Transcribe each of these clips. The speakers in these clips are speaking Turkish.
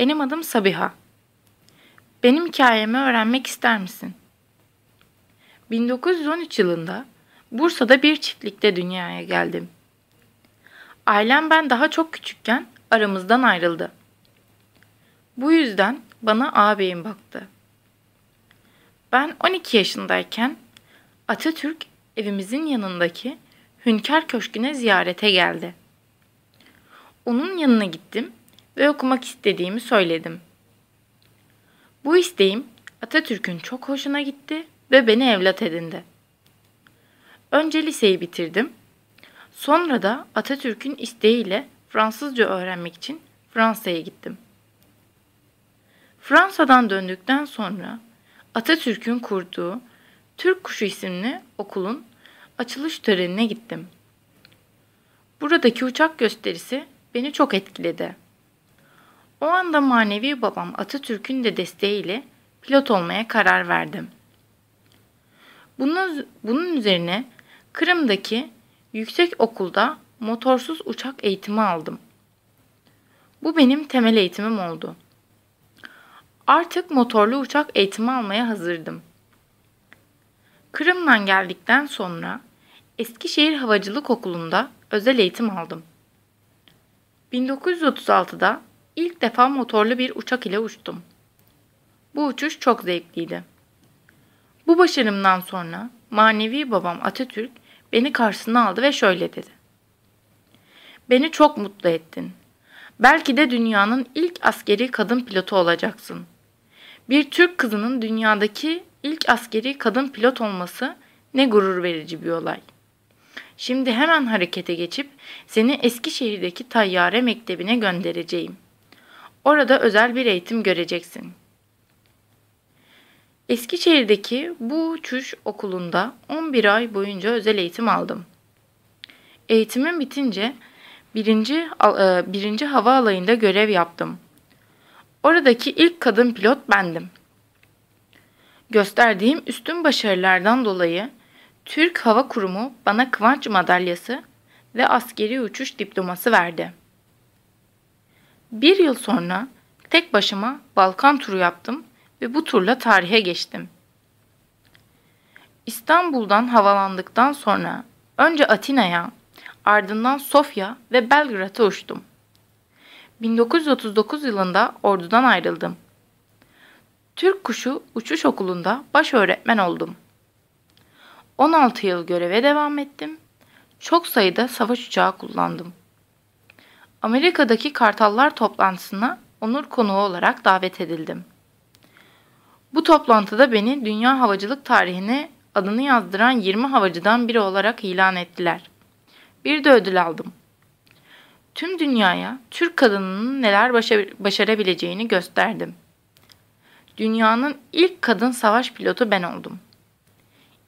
Benim adım Sabiha. Benim hikayemi öğrenmek ister misin? 1913 yılında Bursa'da bir çiftlikte dünyaya geldim. Ailem ben daha çok küçükken aramızdan ayrıldı. Bu yüzden bana ağabeyim baktı. Ben 12 yaşındayken Atatürk evimizin yanındaki Hünkar Köşkü'ne ziyarete geldi. Onun yanına gittim ve okumak istediğimi söyledim. Bu isteğim Atatürk'ün çok hoşuna gitti ve beni evlat edindi. Önce liseyi bitirdim. Sonra da Atatürk'ün isteğiyle Fransızca öğrenmek için Fransa'ya gittim. Fransa'dan döndükten sonra Atatürk'ün kurduğu Türk Kuşu isimli okulun açılış törenine gittim. Buradaki uçak gösterisi beni çok etkiledi. O anda manevi babam Atatürk'ün de desteğiyle pilot olmaya karar verdim. Bunun, bunun üzerine Kırım'daki yüksek okulda motorsuz uçak eğitimi aldım. Bu benim temel eğitimim oldu. Artık motorlu uçak eğitimi almaya hazırdım. Kırım'dan geldikten sonra Eskişehir Havacılık Okulu'nda özel eğitim aldım. 1936'da ilk defa motorlu bir uçak ile uçtum. Bu uçuş çok zevkliydi. Bu başarımdan sonra manevi babam Atatürk beni karşısına aldı ve şöyle dedi. Beni çok mutlu ettin. Belki de dünyanın ilk askeri kadın pilotu olacaksın. Bir Türk kızının dünyadaki ilk askeri kadın pilot olması ne gurur verici bir olay. Şimdi hemen harekete geçip seni Eskişehir'deki Tayyare Mektebi'ne göndereceğim. Orada özel bir eğitim göreceksin. Eskişehir'deki bu uçuş okulunda 11 ay boyunca özel eğitim aldım. Eğitimim bitince birinci, e, birinci hava alayında görev yaptım. Oradaki ilk kadın pilot bendim. Gösterdiğim üstün başarılardan dolayı Türk Hava Kurumu bana Kıvanç Madalyası ve askeri uçuş diploması verdi. Bir yıl sonra tek başıma Balkan turu yaptım ve bu turla tarihe geçtim. İstanbul'dan havalandıktan sonra önce Atina'ya, ardından Sofya ve Belgrad'a uçtum. 1939 yılında ordudan ayrıldım. Türk Kuşu Uçuş Okulu'nda baş öğretmen oldum. 16 yıl göreve devam ettim. Çok sayıda savaş uçağı kullandım. Amerika'daki Kartallar toplantısına onur konuğu olarak davet edildim. Bu toplantıda beni dünya havacılık tarihine adını yazdıran 20 havacıdan biri olarak ilan ettiler. Bir de ödül aldım. Tüm dünyaya Türk kadınının neler başarabileceğini gösterdim. Dünyanın ilk kadın savaş pilotu ben oldum.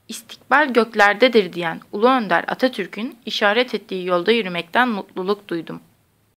İstikbal göklerdedir diyen Ulu Önder Atatürk'ün işaret ettiği yolda yürümekten mutluluk duydum.''